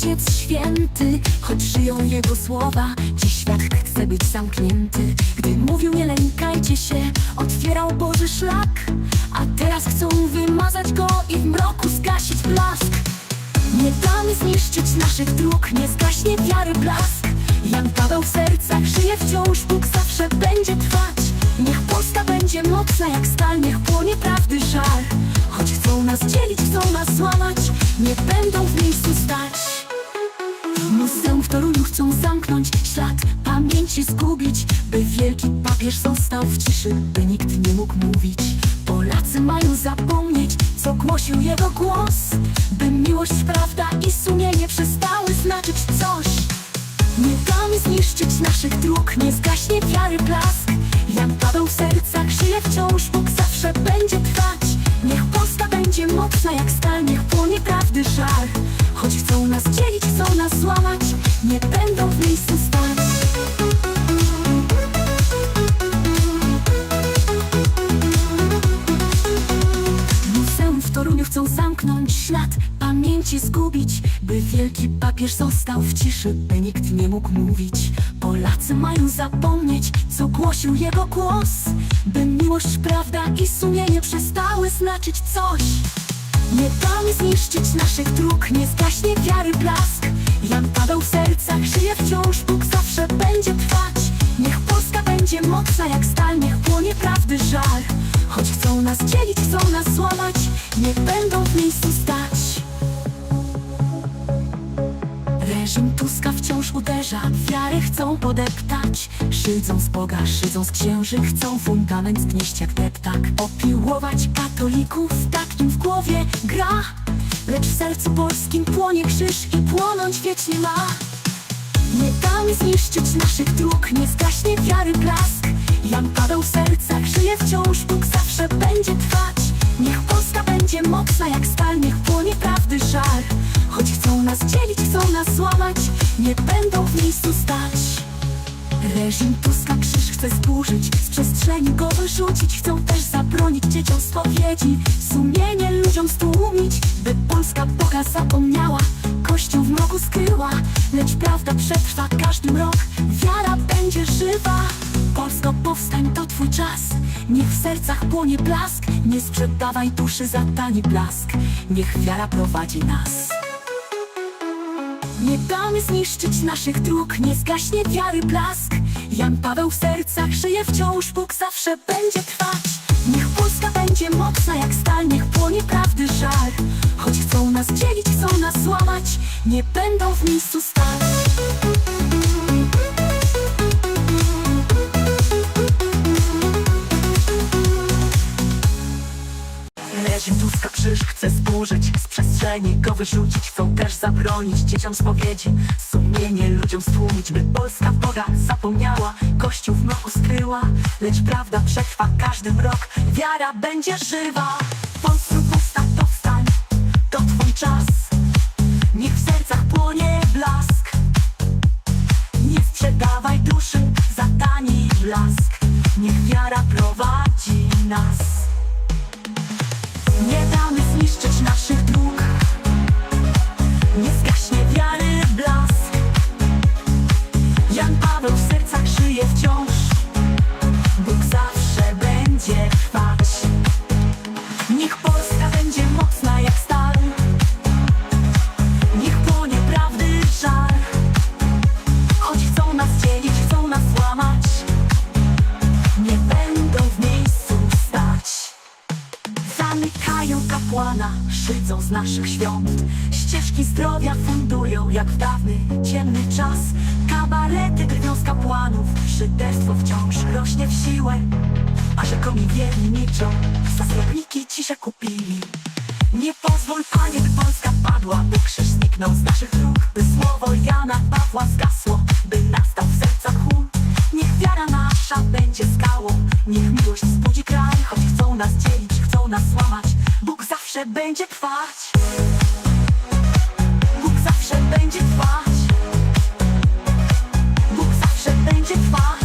Ojciec Święty Choć żyją Jego słowa, dziś świat chce być zamknięty. Gdy mówił nie lękajcie się, otwierał Boży szlak A teraz chcą wymazać Go i w mroku zgasić blask. Nie damy zniszczyć naszych dróg, nie zgaśnie wiary blask. Jan Paweł w sercach żyje wciąż, Bóg zawsze będzie trwać. Niech Polska będzie mocna jak stal, niech płonie prawdy żar Choć chcą nas dzielić, chcą nas złamać, nie będą w w ciszy, by nikt nie mógł mówić. Polacy mają zapomnieć, co głosił jego głos. By miłość, prawda i sumienie przestały znaczyć coś. Nie damy zniszczyć naszych dróg, nie zgaśnie wiary blask. Jan Paweł w sercach żyje wciąż, Bóg zawsze będzie trwać. Niech Polska będzie mocna jak stal, niech płonie prawdy żar. Choć chcą nas dzielić, chcą nas złamać, nie będą w miejscu stać zgubić By wielki papież został w ciszy By nikt nie mógł mówić. Polacy mają zapomnieć Co głosił jego głos By miłość, prawda i sumienie Przestały znaczyć coś. Nie damy zniszczyć naszych dróg Nie zgaśnie wiary blask. Jan Paweł w sercach żyje wciąż Bóg zawsze będzie trwać. Niech Polska będzie mocna jak stal Niech płonie prawdy żar Choć chcą nas dzielić, chcą nas złamać Nie będą w miejscu stać Reżim Tuska wciąż uderza. Wiarę chcą podeptać. Szydzą z Boga, szydzą z księży Chcą fundament zgnieść jak deptak. Opiłować katolików Tak im w głowie gra. Lecz w sercu polskim płonie krzyż I płonąć wiecznie ma. Nie damy zniszczyć naszych dróg, nie zgaśnie wiary blask. Jan Paweł w sercach żyje wciąż, Bóg zawsze będzie trwać. Niech Polska będzie mocna jak stal, niech płonie prawdy żar Choć chcą nas dzielić, chcą nas złamać, nie będą w miejscu stać. Reżim Tuska krzyż chce zburzyć, z przestrzeni go wyrzucić. Chcą też zabronić dzieciom spowiedzi, sumienie ludziom stłumić By Polska Boga zapomniała, Kościół w mroku skryła. Lecz prawda przetrwa każdy mrok, wiara będzie żywa. Polsko powstań, to twój czas, niech w sercach płonie blask Nie sprzedawaj duszy za tani blask, niech wiara prowadzi nas nie damy zniszczyć naszych dróg, nie zgaśnie wiary blask. Jan Paweł w sercach żyje wciąż, Bóg zawsze będzie trwać. Niech Polska będzie mocna jak stal, niech płonie prawdy żar. Choć chcą nas dzielić, chcą nas złamać, nie będą w miejscu stać Reżim Tuska krzyż chce zburzyć Z przestrzeni go wyrzucić Chcą też zabronić dzieciom spowiedzi Sumienie ludziom stłumić By Polska Boga zapomniała Kościół w mroku skryła Lecz prawda przetrwa każdy mrok Wiara będzie żywa. Polsku powstań, powstań To twój czas Niech w sercach płonie blask. Nie sprzedawaj duszy za tani blask Niech wiara prowadzi nas Paweł w sercach żyje wciąż Zamykają kapłana, szydzą z naszych świąt. Ścieżki zdrowia fundują jak w dawny, ciemny czas. Kabarety drwią z kapłanów, szyderstwo wciąż rośnie w siłę. A rzekomi wierni milczą, za srebrniki ciszę kupili. Nie pozwól Panie, by Polska padła, by krzyż zniknął z naszych dróg By słowo Jana Pawła zgasło, by nastał w sercach chłód Niech wiara nasza będzie skałą Niech miłość wzbudzi kraj Choć chcą nas dzielić, zawsze będzie trwać Bóg zawsze będzie trwać Bóg zawsze będzie trwać